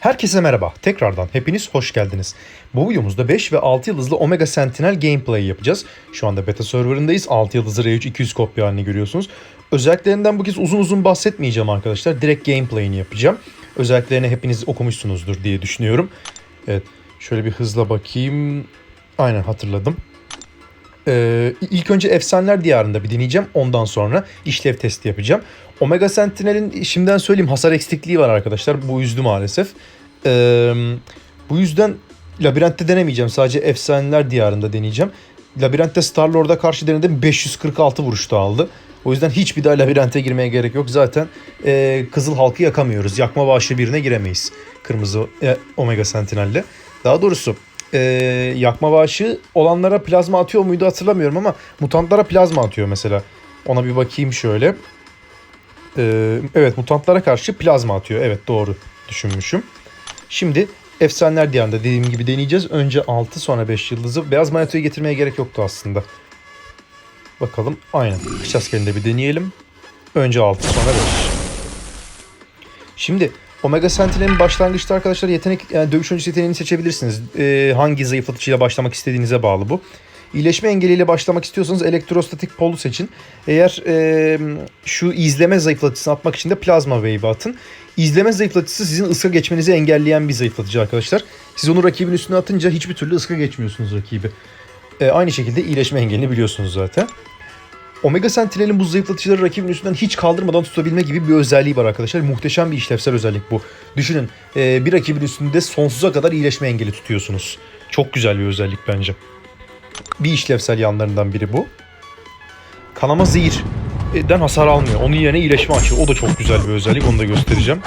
Herkese merhaba. Tekrardan hepiniz hoş geldiniz. Bu videomuzda 5 ve 6 yıldızlı Omega Sentinel gameplay yapacağız. Şu anda beta serverındayız. 6 yıldızlı R3 200 kopya halini görüyorsunuz. Özelliklerinden bu kez uzun uzun bahsetmeyeceğim arkadaşlar. Direkt gameplay'ini yapacağım. Özelliklerini hepiniz okumuşsunuzdur diye düşünüyorum. Evet. Şöyle bir hızla bakayım. Aynen hatırladım. Ee, ilk önce Efsaneler Diyarı'nda bir deneyeceğim. Ondan sonra işlev testi yapacağım. Omega Sentinel'in şimdiden söyleyeyim hasar eksikliği var arkadaşlar. Bu üzdü maalesef. Ee, bu yüzden Labirent'te denemeyeceğim. Sadece Efsaneler Diyarı'nda deneyeceğim. Labirent'te Star-Lord'a karşı denedim. 546 vuruşta aldı. O yüzden hiçbir daha labirente girmeye gerek yok. Zaten e, Kızıl Halkı yakamıyoruz. Yakma bağışı birine giremeyiz. Kırmızı e, Omega Sentinel'le. Daha doğrusu e, yakma bağışı olanlara plazma atıyor muydu hatırlamıyorum ama mutantlara plazma atıyor mesela. Ona bir bakayım şöyle. E, evet mutantlara karşı plazma atıyor. Evet doğru düşünmüşüm. Şimdi Efsaneler Diyarı'nda dediğim gibi deneyeceğiz. Önce 6 sonra 5 yıldızı. Beyaz Maneto'yu getirmeye gerek yoktu aslında. Bakalım aynen. Kış askerinde bir deneyelim. Önce 6 sonra 5. Şimdi Omega Sentinel'in başlangıçta arkadaşlar yetenek yani dövüş öncesi yeteneğini seçebilirsiniz. Ee, hangi zayıflatıcıyla başlamak istediğinize bağlı bu. İyileşme engeliyle başlamak istiyorsanız elektrostatik polu seçin. Eğer e, şu izleme zayıflatıcısını atmak için de plazma wave atın. İzleme zayıflatıcısı sizin ıska geçmenizi engelleyen bir zayıflatıcı arkadaşlar. Siz onu rakibin üstüne atınca hiçbir türlü ıska geçmiyorsunuz rakibi. E, aynı şekilde iyileşme engelini biliyorsunuz zaten. Omega Sentinel'in bu zayıflatıcıları rakibin üstünden hiç kaldırmadan tutabilme gibi bir özelliği var arkadaşlar. Muhteşem bir işlevsel özellik bu. Düşünün e, bir rakibin üstünde sonsuza kadar iyileşme engeli tutuyorsunuz. Çok güzel bir özellik bence. Bir işlevsel yanlarından biri bu. Kanama zehirden hasar almıyor. Onun yerine iyileşme açıyor. O da çok güzel bir özellik. Onu da göstereceğim.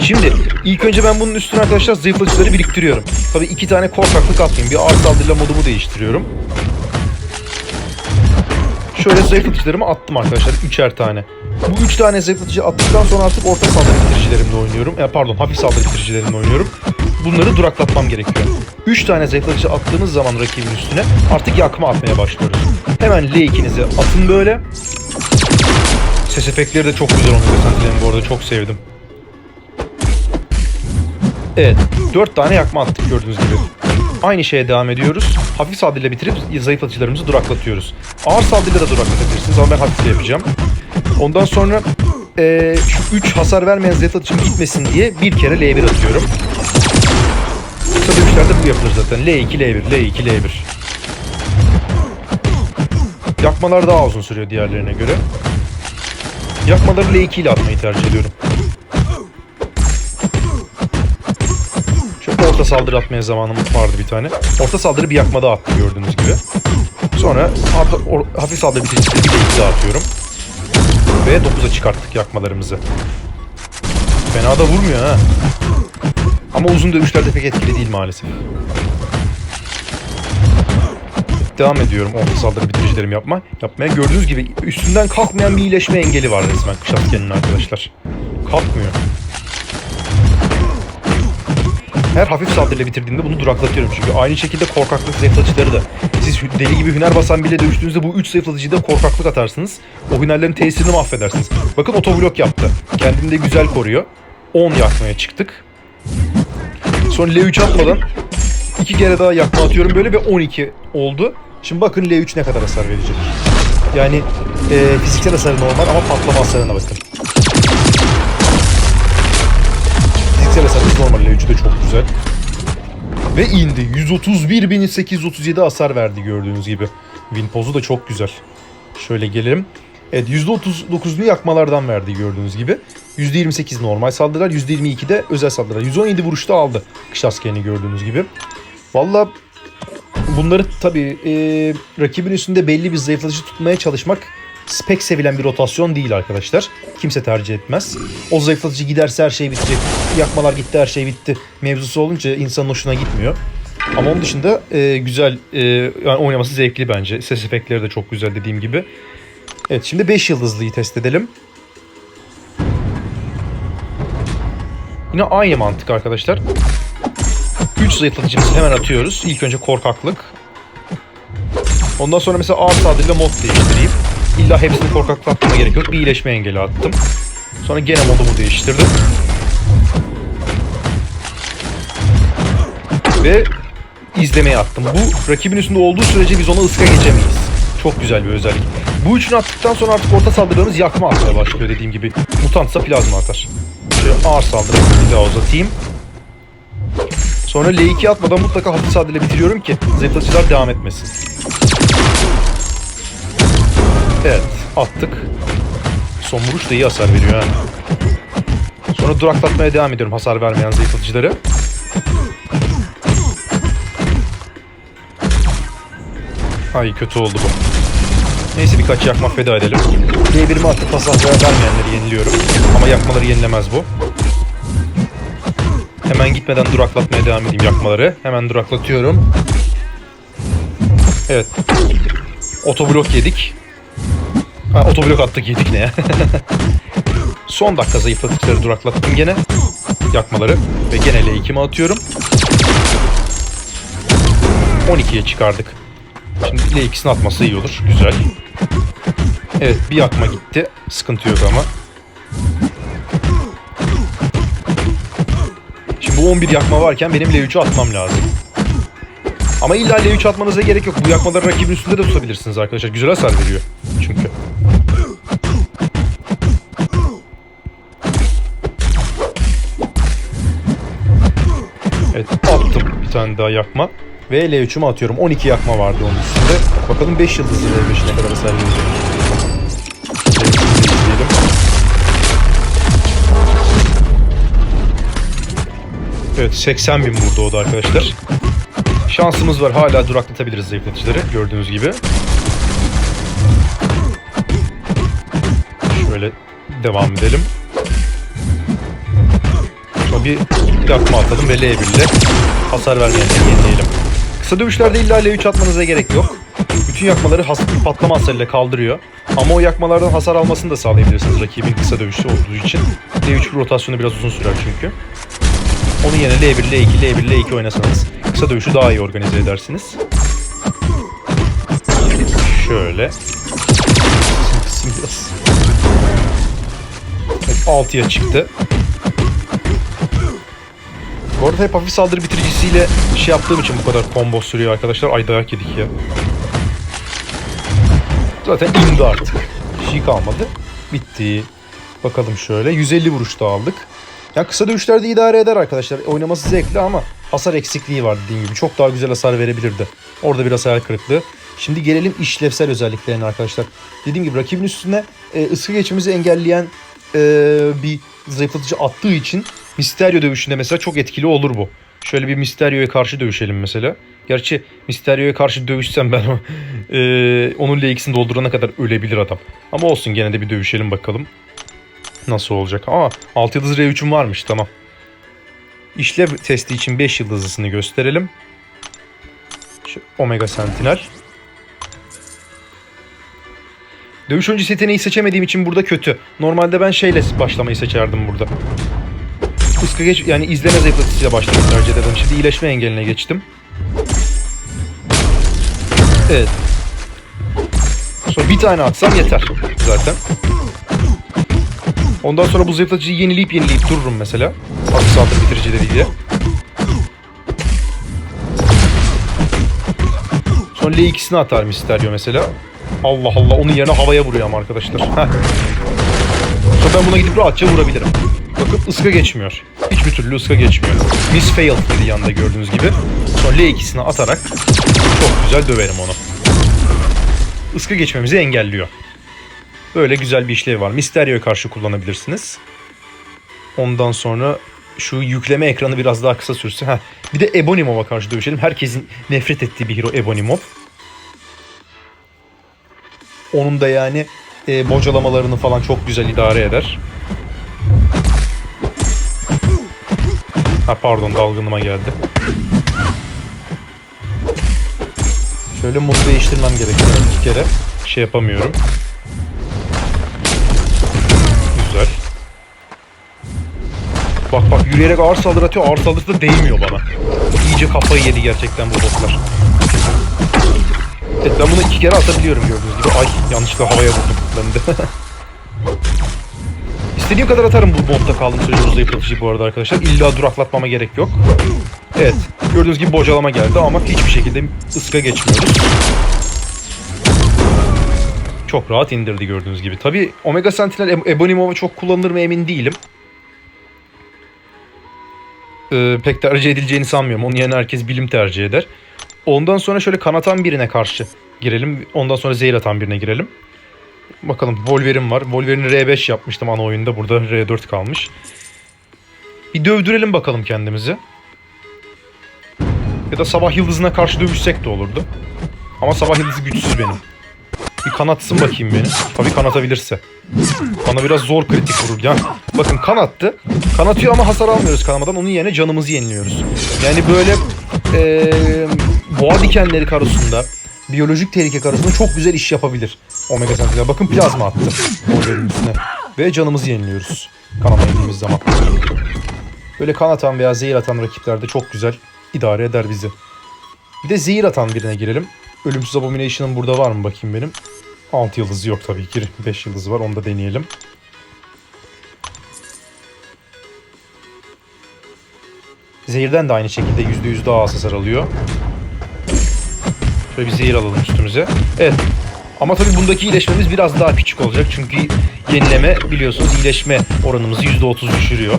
Şimdi ilk önce ben bunun üstüne arkadaşlar zayıflatıcıları biriktiriyorum. Tabii iki tane korkaklık atmayayım. Bir ağır saldırıyla modumu değiştiriyorum. Şöyle zayıflatıcılarımı attım arkadaşlar. Üçer tane. Bu üç tane zayıflatıcı attıktan sonra artık orta saldırı bitiricilerimle oynuyorum. Ya pardon hafif saldırı bitiricilerimle oynuyorum. Bunları duraklatmam gerekiyor. Üç tane zayıflatıcı attığınız zaman rakibin üstüne artık yakma atmaya başlıyoruz. Hemen L2'nizi atın böyle. Ses efektleri de çok güzel Omega Sentinel'in bu arada çok sevdim. Evet. Dört tane yakma attık gördüğünüz gibi. Aynı şeye devam ediyoruz. Hafif saldırıyla bitirip zayıflatıcılarımızı duraklatıyoruz. Ağır saldırıyla da duraklatabilirsiniz ama ben hafifle yapacağım. Ondan sonra eee, şu 3 hasar vermeyen zayıflatıcım gitmesin diye bir kere L1 atıyorum. Kısa dövüşlerde bu yapılır zaten. L2, L1, L2, L1. Yakmalar daha uzun sürüyor diğerlerine göre. Yakmaları L2 ile atmayı tercih ediyorum. Orta saldırı atmaya zamanım vardı bir tane. Orta saldırı bir yakma daha attı gördüğünüz gibi. Sonra hafif saldırı bitiricisi bir de atıyorum. Ve 9'a çıkarttık yakmalarımızı. Fena da vurmuyor ha. Ama uzun dövüşlerde pek etkili değil maalesef. Devam ediyorum orta saldırı bitiricilerimi yapma, yapmaya. Gördüğünüz gibi üstünden kalkmayan bir iyileşme engeli var resmen kış askerinin arkadaşlar. Kalkmıyor. Her hafif saldırıyla bitirdiğimde bunu duraklatıyorum çünkü aynı şekilde korkaklık zayıflatıcıları da. Siz deli gibi hüner basan bile dövüştüğünüzde bu 3 zayıflatıcıyı da korkaklık atarsınız. O hünerlerin tesirini mahvedersiniz. Bakın otoblok yaptı. Kendini de güzel koruyor. 10 yakmaya çıktık. Sonra L3 atmadan iki kere daha yakma atıyorum böyle ve 12 oldu. Şimdi bakın L3 ne kadar hasar verecek. Yani e, fiziksel hasarı normal ama patlama hasarına bakın. L3 de çok güzel. Ve indi. 131.837 hasar verdi gördüğünüz gibi. Winpoz'u da çok güzel. Şöyle gelelim. Evet %39'unu yakmalardan verdi gördüğünüz gibi. %28 normal saldırılar, %22 de özel saldırılar. 117 vuruşta aldı kış askerini gördüğünüz gibi. Valla bunları tabii e, rakibin üstünde belli bir zayıflatıcı tutmaya çalışmak pek sevilen bir rotasyon değil arkadaşlar. Kimse tercih etmez. O zayıflatıcı giderse her şey bitecek. Yakmalar gitti her şey bitti. Mevzusu olunca insanın hoşuna gitmiyor. Ama onun dışında e, güzel e, yani oynaması zevkli bence. Ses efektleri de çok güzel dediğim gibi. Evet şimdi 5 yıldızlıyı test edelim. Yine aynı mantık arkadaşlar. 3 zayıflatıcımızı hemen atıyoruz. İlk önce korkaklık. Ondan sonra mesela ağır saldırıyla mod değiştireyim. İlla hepsini korkaklık atmama gerek yok. Bir iyileşme engeli attım. Sonra gene modumu değiştirdim. Ve izlemeye attım. Bu rakibin üstünde olduğu sürece biz ona ıska geçemeyiz. Çok güzel bir özellik. Bu üçünü attıktan sonra artık orta saldırılarımız yakma atmaya başlıyor dediğim gibi. Mutantsa plazma atar. Şöyle ağır saldırı bir daha uzatayım. Sonra L2 atmadan mutlaka hafif saldırıyla bitiriyorum ki zayıflatıcılar devam etmesin. Evet attık. Son vuruş da iyi hasar veriyor ha. Sonra duraklatmaya devam ediyorum hasar vermeyen zayıflatıcıları. Ay kötü oldu bu. Neyse birkaç yakma feda edelim. D1'imi atıp hasar vermeyenleri yeniliyorum. Ama yakmaları yenilemez bu. Hemen gitmeden duraklatmaya devam edeyim yakmaları. Hemen duraklatıyorum. Evet. Otoblok yedik. Ha, otoblok attık yedik ne ya. Son dakika zayıflatıcıları duraklattım gene. Yakmaları. Ve gene L2'mi atıyorum. 12'ye çıkardık. Şimdi L2'sini atması iyi olur. Güzel. Evet bir yakma gitti. Sıkıntı yok ama. Şimdi bu 11 yakma varken benim L3'ü atmam lazım. Ama illa L3 atmanıza gerek yok. Bu yakmaları rakibin üstünde de tutabilirsiniz arkadaşlar. Güzel hasar veriyor. Tane daha yakma. Ve L3'ümü atıyorum. 12 yakma vardı onun üstünde. Bakalım 5 yıldızlı L5 ne kadar hasar verecek. L3'ümü de izleyelim. Evet 80 bin vurdu o da arkadaşlar. Şansımız var hala duraklatabiliriz zayıflatıcıları gördüğünüz gibi. Şöyle devam edelim. Bir yakma atalım ve L1 ile hasar vermeyenleri yenileyelim. Kısa dövüşlerde illa L3 atmanıza gerek yok. Bütün yakmaları has patlama hasarıyla kaldırıyor. Ama o yakmalardan hasar almasını da sağlayabilirsiniz rakibin kısa dövüşü olduğu için. L3 rotasyonu biraz uzun sürer çünkü. Onun yerine L1, L2, L1, L2 oynasanız kısa dövüşü daha iyi organize edersiniz. Şöyle. Kısım kısım biraz. Evet, 6'ya çıktı. Bu arada hep hafif saldırı bitiricisiyle şey yaptığım için bu kadar combo sürüyor arkadaşlar. Ay dayak yedik ya. Zaten indi artık. Bir şey kalmadı. Bitti. Bakalım şöyle. 150 vuruş da aldık. Ya kısa dövüşlerde idare eder arkadaşlar. Oynaması zevkli ama hasar eksikliği var dediğim gibi. Çok daha güzel hasar verebilirdi. Orada biraz hayal kırıklığı. Şimdi gelelim işlevsel özelliklerine arkadaşlar. Dediğim gibi rakibin üstüne e, ıskı geçmemizi engelleyen e, bir zayıflatıcı attığı için Mysterio dövüşünde mesela çok etkili olur bu. Şöyle bir Mysterio'ya karşı dövüşelim mesela. Gerçi Mysterio'ya karşı dövüşsem ben e, onun L2'sini doldurana kadar ölebilir adam. Ama olsun gene de bir dövüşelim bakalım. Nasıl olacak? Aa 6 yıldız R3'üm varmış tamam. İşlev testi için 5 yıldızlısını gösterelim. Şu Omega Sentinel. Dövüş öncesi yeteneği seçemediğim için burada kötü. Normalde ben şeyle başlamayı seçerdim burada. Iska geç yani izleme zayıflatıcıyla başlamayı tercih ederdim. Şimdi iyileşme engeline geçtim. Evet. Sonra bir tane atsam yeter zaten. Ondan sonra bu zayıflatıcıyı yenileyip yenileyip dururum mesela. Hafif saldırı bitiricileriyle. Sonra L2'sini atar Mysterio mesela. Allah Allah onun yerine havaya vuruyor arkadaşlar. Heh. Ben buna gidip rahatça vurabilirim. Bakın ıska geçmiyor. Hiçbir türlü ıska geçmiyor. Miss failed dedi yanında gördüğünüz gibi. Sonra L2'sini atarak çok güzel döverim onu. Iska geçmemizi engelliyor. Böyle güzel bir işlevi var. Mysterio'ya karşı kullanabilirsiniz. Ondan sonra şu yükleme ekranı biraz daha kısa sürse. Heh. Bir de Ebonimov'a karşı dövüşelim. Herkesin nefret ettiği bir hero Ebonimov. Onun da yani e, bocalamalarını falan çok güzel idare eder. Ha pardon dalgınıma geldi. Şöyle mod değiştirmem gerekiyor iki kere. Şey yapamıyorum. Güzel. Bak bak yürüyerek ağır saldırı atıyor. Ağır saldırısı da değmiyor bana. İyice kafayı yedi gerçekten bu botlar. Evet ben bunu iki kere atabiliyorum gördüğünüz gibi. Ay yanlışlıkla havaya vurdum ben de. İstediğim kadar atarım bu botta kaldım sürece zayıflatıcıyı bu arada arkadaşlar. İlla duraklatmama gerek yok. Evet. Gördüğünüz gibi bocalama geldi ama hiçbir şekilde ıska geçmiyoruz. Çok rahat indirdi gördüğünüz gibi. Tabi Omega Sentinel Eb- Ebonimova çok kullanılır mı emin değilim. Ee, pek tercih edileceğini sanmıyorum. Onun yerine herkes bilim tercih eder. Ondan sonra şöyle kanatan birine karşı girelim. Ondan sonra zehir atan birine girelim. Bakalım Wolverine var. Wolverine'i R5 yapmıştım ana oyunda. Burada R4 kalmış. Bir dövdürelim bakalım kendimizi. Ya da sabah yıldızına karşı dövüşsek de olurdu. Ama sabah yıldızı güçsüz benim. Bir kanatsın bakayım beni. Tabii kanatabilirse. Bana biraz zor kritik vurur ya. Bakın kanattı. Kanatıyor ama hasar almıyoruz kanamadan. Onun yerine canımızı yeniliyoruz. Yani böyle eee boğa dikenleri karosunda, biyolojik tehlike karosunda çok güzel iş yapabilir. Omega Sentinel. Bakın plazma attı. Üstüne. Ve canımızı yeniliyoruz. Kanama yediğimiz zaman. Böyle kan atan veya zehir atan rakiplerde çok güzel idare eder bizi. Bir de zehir atan birine girelim. Ölümsüz Abomination'ın burada var mı bakayım benim. 6 yıldızı yok tabii ki. 5 yıldızı var. Onu da deneyelim. Zehirden de aynı şekilde %100 daha az hasar alıyor. Şöyle bir zehir alalım üstümüze. Evet. Ama tabii bundaki iyileşmemiz biraz daha küçük olacak. Çünkü yenileme biliyorsunuz iyileşme oranımızı %30 düşürüyor.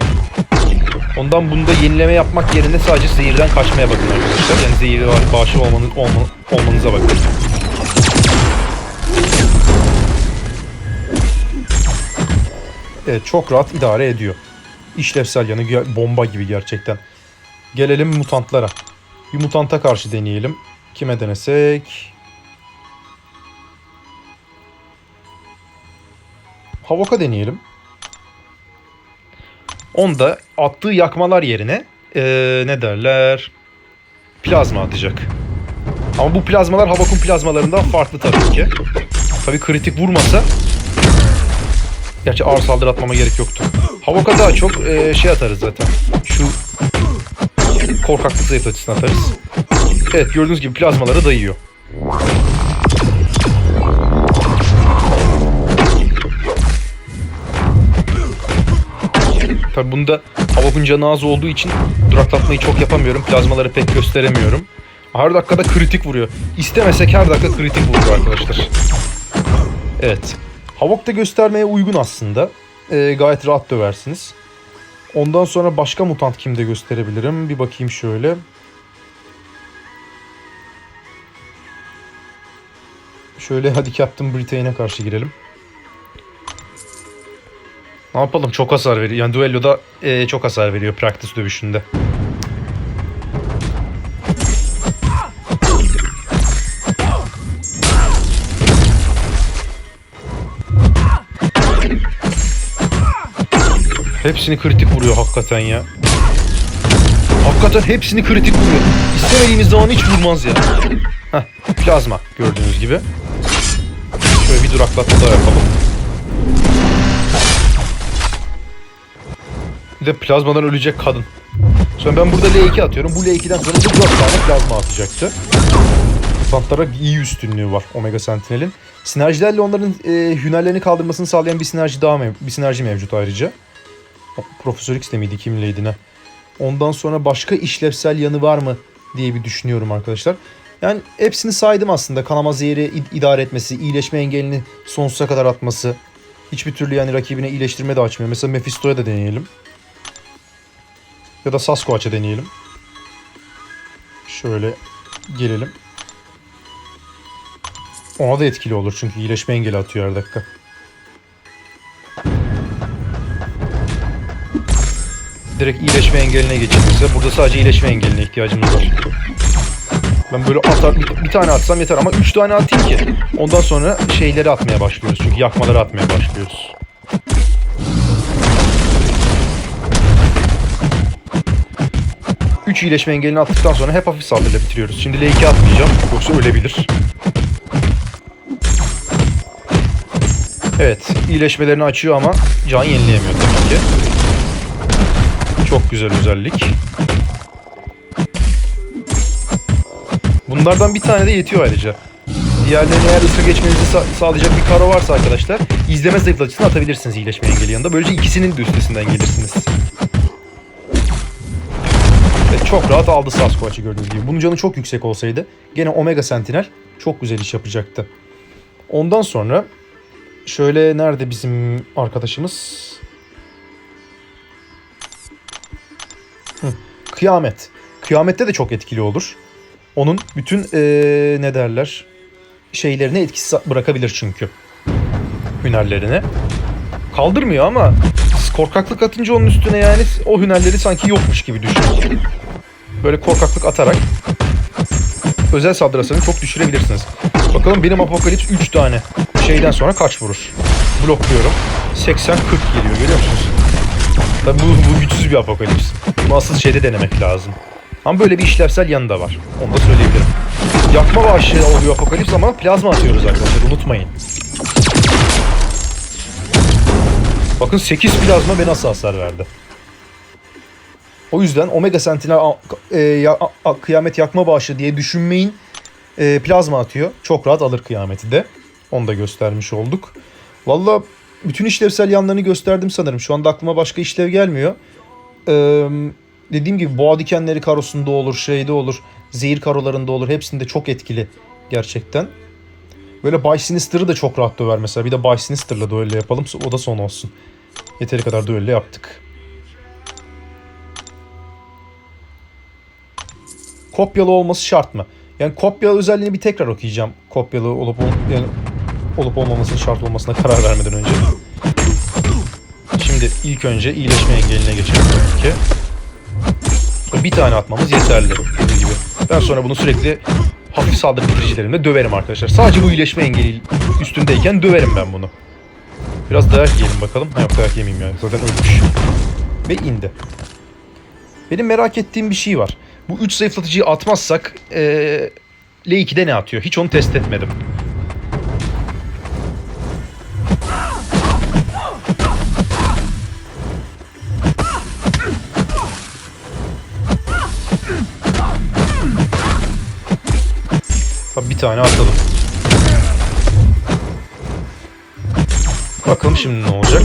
Ondan bunda yenileme yapmak yerine sadece zehirden kaçmaya bakın arkadaşlar. Yani zehir var, bağışı olmanız, olma, olmanıza bakın. Evet çok rahat idare ediyor. İşlevsel yanı bomba gibi gerçekten. Gelelim mutantlara. Bir mutanta karşı deneyelim. Kime denesek? Havok'a deneyelim. Onda attığı yakmalar yerine eee, ne derler? Plazma atacak. Ama bu plazmalar Havok'un plazmalarından farklı tabii ki. Tabii kritik vurmasa Gerçi ağır saldırı atmama gerek yoktu. Havok'a daha çok eee, şey atarız zaten. Şu korkaklık zayıflatıcısını atarız. Evet gördüğünüz gibi plazmaları dayıyor. Tabi bunda Havok'un canı az olduğu için duraklatmayı çok yapamıyorum. Plazmaları pek gösteremiyorum. Her dakikada kritik vuruyor. İstemesek her dakika kritik vuruyor arkadaşlar. Evet. Havok da göstermeye uygun aslında. Ee, gayet rahat döversiniz. Ondan sonra başka mutant kimde gösterebilirim? Bir bakayım şöyle. Şöyle hadi Captain Britain'e karşı girelim. Ne yapalım? Çok hasar veriyor. Yani duelloda e, çok hasar veriyor practice dövüşünde. Hepsini kritik vuruyor hakikaten ya. Hakikaten hepsini kritik vuruyor. İstemediğimiz zaman hiç vurmaz ya. Heh, plazma gördüğünüz gibi. Şöyle bir duraklatma daha yapalım. Bir de plazmadan ölecek kadın. Sonra ben burada L2 atıyorum. Bu L2'den sonra da 4 tane plazma atacaktı. Mutantlara iyi üstünlüğü var Omega Sentinel'in. Sinerjilerle onların e, hünerlerini kaldırmasını sağlayan bir sinerji daha mev- bir sinerji mevcut ayrıca. Profesör X de miydi kimleydi ne? Ondan sonra başka işlevsel yanı var mı diye bir düşünüyorum arkadaşlar. Yani hepsini saydım aslında. Kanama zehri id- idare etmesi, iyileşme engelini sonsuza kadar atması. Hiçbir türlü yani rakibine iyileştirme de açmıyor. Mesela Mephisto'ya da deneyelim. Ya da Sasquatch'a deneyelim. Şöyle gelelim. Ona da etkili olur çünkü iyileşme engeli atıyor her dakika. Direkt iyileşme engeline geçtiğimizde burada sadece iyileşme engeline ihtiyacımız var. Ben böyle atar, bir, tane atsam yeter ama üç tane atayım ki ondan sonra şeyleri atmaya başlıyoruz. Çünkü yakmaları atmaya başlıyoruz. Üç iyileşme engelini attıktan sonra hep hafif saldırıyla bitiriyoruz. Şimdi L2 atmayacağım yoksa ölebilir. Evet iyileşmelerini açıyor ama can yenileyemiyor tabii ki. Çok güzel özellik. Bunlardan bir tane de yetiyor ayrıca. Diğerlerine eğer ıska geçmenizi sa- sağlayacak bir karo varsa arkadaşlar izleme zayıflatıcısını atabilirsiniz iyileşme engeli yanında. Böylece ikisinin de üstesinden gelirsiniz. Evet, çok rahat aldı Sasquatch'ı gördüğünüz gibi. Bunun canı çok yüksek olsaydı gene Omega Sentinel çok güzel iş yapacaktı. Ondan sonra şöyle nerede bizim arkadaşımız? Hı, Kıyamet. Kıyamette de çok etkili olur. Onun bütün eee, ne derler şeylerine etkisiz bırakabilir çünkü. Hünerlerine. Kaldırmıyor ama korkaklık atınca onun üstüne yani o hünerleri sanki yokmuş gibi düşün. Böyle korkaklık atarak özel saldırı çok düşürebilirsiniz. Bakalım benim Apokalips 3 tane şeyden sonra kaç vurur? Blokluyorum. 80-40 geliyor görüyor musunuz? Tabi bu, bu güçsüz bir Apokalips. Bunu asıl şeyde denemek lazım. Ama böyle bir işlevsel yanı da var. Onu da söyleyebilirim. Yakma bağışı oluyor Apokalips ama plazma atıyoruz arkadaşlar unutmayın. Bakın 8 plazma ve nasıl hasar verdi. O yüzden Omega Sentinel e, ya- a- kıyamet yakma bağışı diye düşünmeyin. E, plazma atıyor. Çok rahat alır kıyameti de. Onu da göstermiş olduk. Valla bütün işlevsel yanlarını gösterdim sanırım. Şu anda aklıma başka işlev gelmiyor. Ee, dediğim gibi boğa dikenleri karosunda olur, şeyde olur, zehir karolarında olur. Hepsinde çok etkili gerçekten. Böyle Bay Sinister'ı da çok rahat döver mesela. Bir de Bay Sinister'la duello yapalım. O da son olsun. Yeteri kadar duello yaptık. Kopyalı olması şart mı? Yani kopyalı özelliğini bir tekrar okuyacağım. Kopyalı olup ol- yani olup olmamasının şart olmasına karar vermeden önce. Şimdi ilk önce iyileşme engeline geçelim tabii ki. Bir tane atmamız yeterli gibi. Ben sonra bunu sürekli hafif saldırı bitiricilerimle döverim arkadaşlar. Sadece bu iyileşme engeli üstündeyken döverim ben bunu. Biraz dayak yiyelim bakalım. Ha yok dayak yemeyeyim yani. Zaten ölmüş. Ve indi. Benim merak ettiğim bir şey var. Bu 3 zayıflatıcıyı atmazsak ee, L2'de ne atıyor? Hiç onu test etmedim. Bir tane atladım. Bakalım şimdi ne olacak.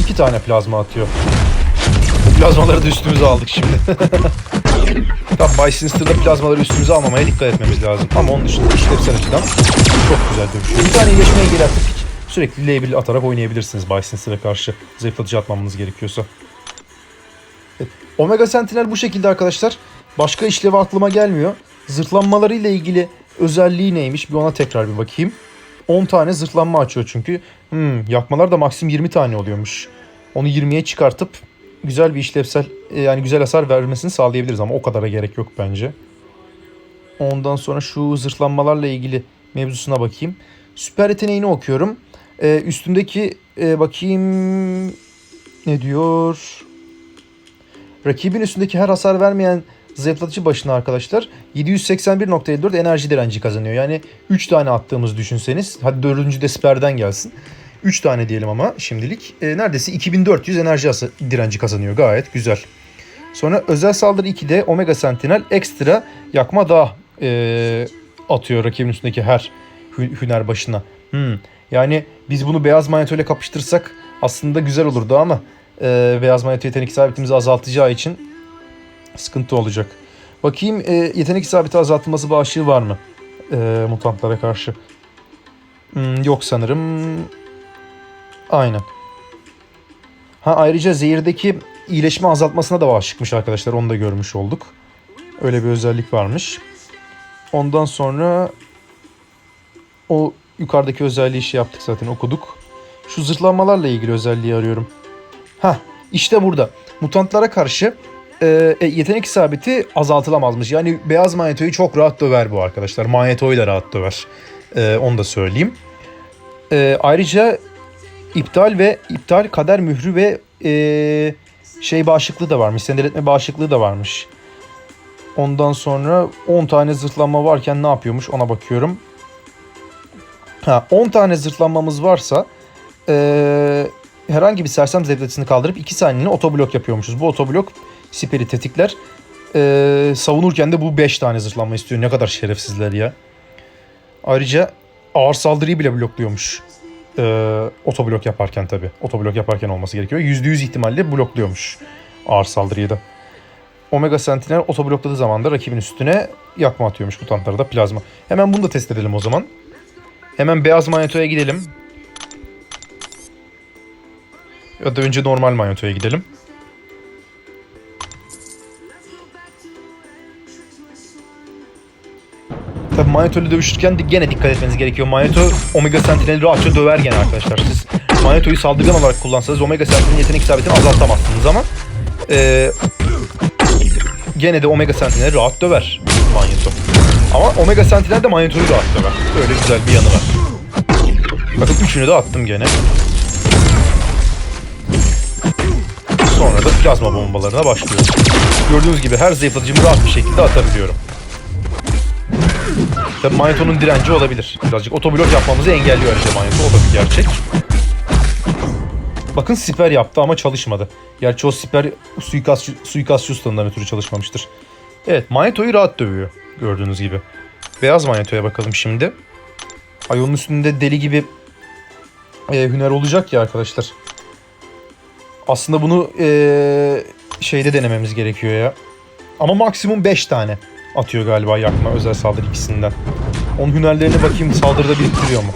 İki tane plazma atıyor. Plazmaları da üstümüze aldık şimdi. Tabi Bay Sinister'da plazmaları üstümüze almamaya dikkat etmemiz lazım. Ama onun dışında işlevsel açıdan çok güzel dövüşüyor. Bir tane iyileşmeye geri hiç sürekli L1 atarak oynayabilirsiniz Bay Sinister'a karşı. Zayıflatıcı atmamanız gerekiyorsa. Evet, Omega Sentinel bu şekilde arkadaşlar. Başka işlevi aklıma gelmiyor. Zırhlanmaları ile ilgili özelliği neymiş bir ona tekrar bir bakayım. 10 tane zırhlanma açıyor çünkü. Hmm, yakmalar da maksimum 20 tane oluyormuş. Onu 20'ye çıkartıp güzel bir işlevsel e, yani güzel hasar vermesini sağlayabiliriz ama o kadara gerek yok bence. Ondan sonra şu zırhlanmalarla ilgili mevzusuna bakayım. Süper yeteneğini okuyorum. Ee, üstündeki e, bakayım ne diyor? Rakibin üstündeki her hasar vermeyen zayıflatıcı başına arkadaşlar 781.54 enerji direnci kazanıyor. Yani 3 tane attığımız düşünseniz. Hadi 4. de siperden gelsin. 3 tane diyelim ama şimdilik. E, neredeyse 2400 enerji direnci kazanıyor. Gayet güzel. Sonra özel saldırı 2'de Omega Sentinel ekstra yakma daha e, atıyor rakibin üstündeki her hü- hüner başına. Hmm. Yani biz bunu beyaz manyeto kapıştırsak aslında güzel olurdu ama e, beyaz manyeto yetenek isabetimizi azaltacağı için sıkıntı olacak. Bakayım e, yetenek isabeti azaltılması bağışığı var mı? E, mutantlara karşı. Hmm, yok sanırım. Aynen. Ha ayrıca zehirdeki iyileşme azaltmasına da bağışıkmış arkadaşlar. Onu da görmüş olduk. Öyle bir özellik varmış. Ondan sonra o yukarıdaki özelliği şey yaptık zaten okuduk. Şu zırhlanmalarla ilgili özelliği arıyorum. Ha işte burada. Mutantlara karşı e, e, yetenek isabeti azaltılamazmış. Yani beyaz manyetoyu çok rahat döver bu arkadaşlar. Manyetoyu da rahat döver. E, onu da söyleyeyim. E, ayrıca iptal ve iptal kader mührü ve e, şey bağışıklığı da varmış. Sendeletme bağışıklığı da varmış. Ondan sonra 10 tane zırhlanma varken ne yapıyormuş ona bakıyorum. Ha 10 tane zırhlanmamız varsa e, herhangi bir sersem zevkletisini kaldırıp 2 saniyeni otoblok yapıyormuşuz. Bu otoblok siperi tetikler. E, savunurken de bu 5 tane zırhlanma istiyor. Ne kadar şerefsizler ya. Ayrıca ağır saldırıyı bile blokluyormuş. Ee, otoblok yaparken tabii. Otoblok yaparken olması gerekiyor. %100 ihtimalle blokluyormuş ağır saldırıyı da. Omega Sentinel otoblokladığı zaman da rakibin üstüne yakma atıyormuş mutantlara da plazma. Hemen bunu da test edelim o zaman. Hemen beyaz manyetoya gidelim. Ya da önce normal manyetoya gidelim. Magneto ile dövüşürken de gene dikkat etmeniz gerekiyor. Magneto Omega Sentinel'i rahatça döver gene arkadaşlar. Siz Magneto'yu saldırgan olarak kullansanız Omega Sentinel'in yetenek isabetini azaltamazsınız ama eee gene de Omega Sentinel'i rahat döver Magneto. Ama Omega Sentinel de Magneto'yu rahat döver. Öyle güzel bir yanı var. Bakın üçünü de attım gene. Sonra da plazma bombalarına başlıyoruz. Gördüğünüz gibi her zayıflatıcımı rahat bir şekilde atabiliyorum. Tabii Magneto'nun direnci olabilir. Birazcık otoblok yapmamızı engelliyor ayrıca Magneto. O da bir gerçek. Bakın siper yaptı ama çalışmadı. Gerçi o siper suikast, suikast Houston'dan ötürü çalışmamıştır. Evet Magneto'yu rahat dövüyor. Gördüğünüz gibi. Beyaz Magneto'ya bakalım şimdi. Ay onun üstünde deli gibi e, hüner olacak ya arkadaşlar. Aslında bunu e, şeyde denememiz gerekiyor ya. Ama maksimum 5 tane atıyor galiba yakma özel saldırı ikisinden. Onun hünerlerine bakayım saldırıda biriktiriyor mu?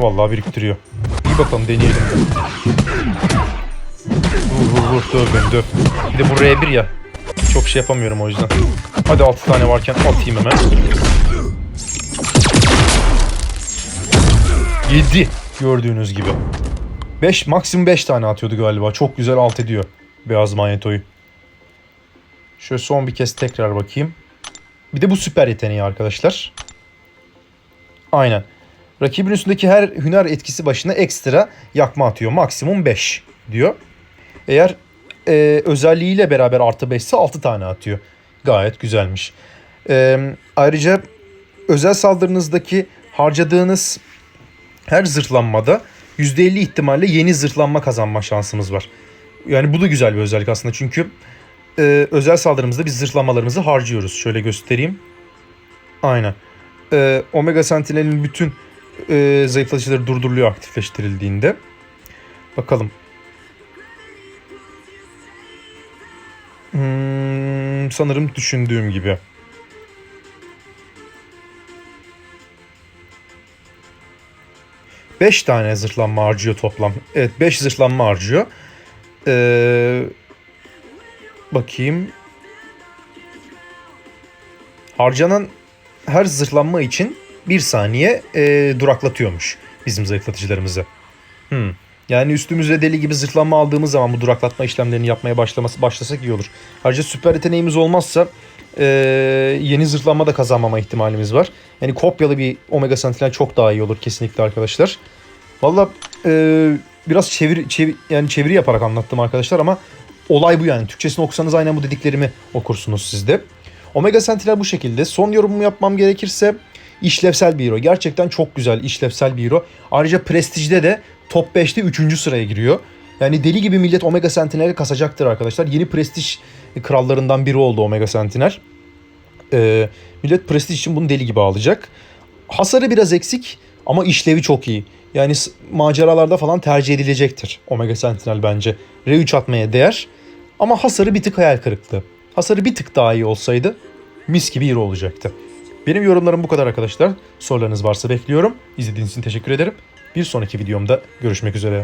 Vallahi biriktiriyor. İyi bakalım deneyelim de. Vur vur vur döv beni döv. Bir de bu R1 ya. Çok şey yapamıyorum o yüzden. Hadi 6 tane varken atayım hemen. 7 gördüğünüz gibi. 5 maksimum 5 tane atıyordu galiba. Çok güzel alt ediyor beyaz manyetoyu. Şöyle son bir kez tekrar bakayım. Bir de bu süper yeteneği arkadaşlar. Aynen. Rakibin üstündeki her hüner etkisi başına ekstra yakma atıyor. Maksimum 5 diyor. Eğer e, özelliğiyle beraber artı 5 ise 6 tane atıyor. Gayet güzelmiş. E, ayrıca özel saldırınızdaki harcadığınız her zırhlanmada %50 ihtimalle yeni zırhlanma kazanma şansımız var. Yani bu da güzel bir özellik aslında çünkü e, özel saldırımızda biz zırhlamalarımızı harcıyoruz. Şöyle göstereyim. Aynen. E, Omega Sentinel'in bütün e, zayıflatıcıları durduruluyor aktifleştirildiğinde. Bakalım. Hmm, sanırım düşündüğüm gibi. Beş tane zırhlanma harcıyor toplam. Evet 5 zırhlanma harcıyor. Ee, bakayım. Harcanan her zırhlanma için bir saniye e, duraklatıyormuş bizim zayıflatıcılarımızı. Hmm. Yani üstümüze deli gibi zırhlanma aldığımız zaman bu duraklatma işlemlerini yapmaya başlaması başlasak iyi olur. Ayrıca süper yeteneğimiz olmazsa e, yeni zırhlanma da kazanmama ihtimalimiz var. Yani kopyalı bir Omega Sentinel çok daha iyi olur kesinlikle arkadaşlar. Valla e, biraz çevir, çevir yani çeviri yaparak anlattım arkadaşlar ama olay bu yani. Türkçesini okusanız aynen bu dediklerimi okursunuz siz de. Omega Sentinel bu şekilde. Son yorumumu yapmam gerekirse işlevsel bir hero. Gerçekten çok güzel işlevsel bir hero. Ayrıca Prestige'de de top 5'te 3. sıraya giriyor. Yani deli gibi millet Omega Sentinel'i kasacaktır arkadaşlar. Yeni Prestige krallarından biri oldu Omega Sentinel. Ee, millet Prestige için bunu deli gibi alacak. Hasarı biraz eksik ama işlevi çok iyi. Yani maceralarda falan tercih edilecektir Omega Sentinel bence. R3 atmaya değer. Ama hasarı bir tık hayal kırıklığı. Hasarı bir tık daha iyi olsaydı mis gibi hero olacaktı. Benim yorumlarım bu kadar arkadaşlar. Sorularınız varsa bekliyorum. İzlediğiniz için teşekkür ederim. Bir sonraki videomda görüşmek üzere.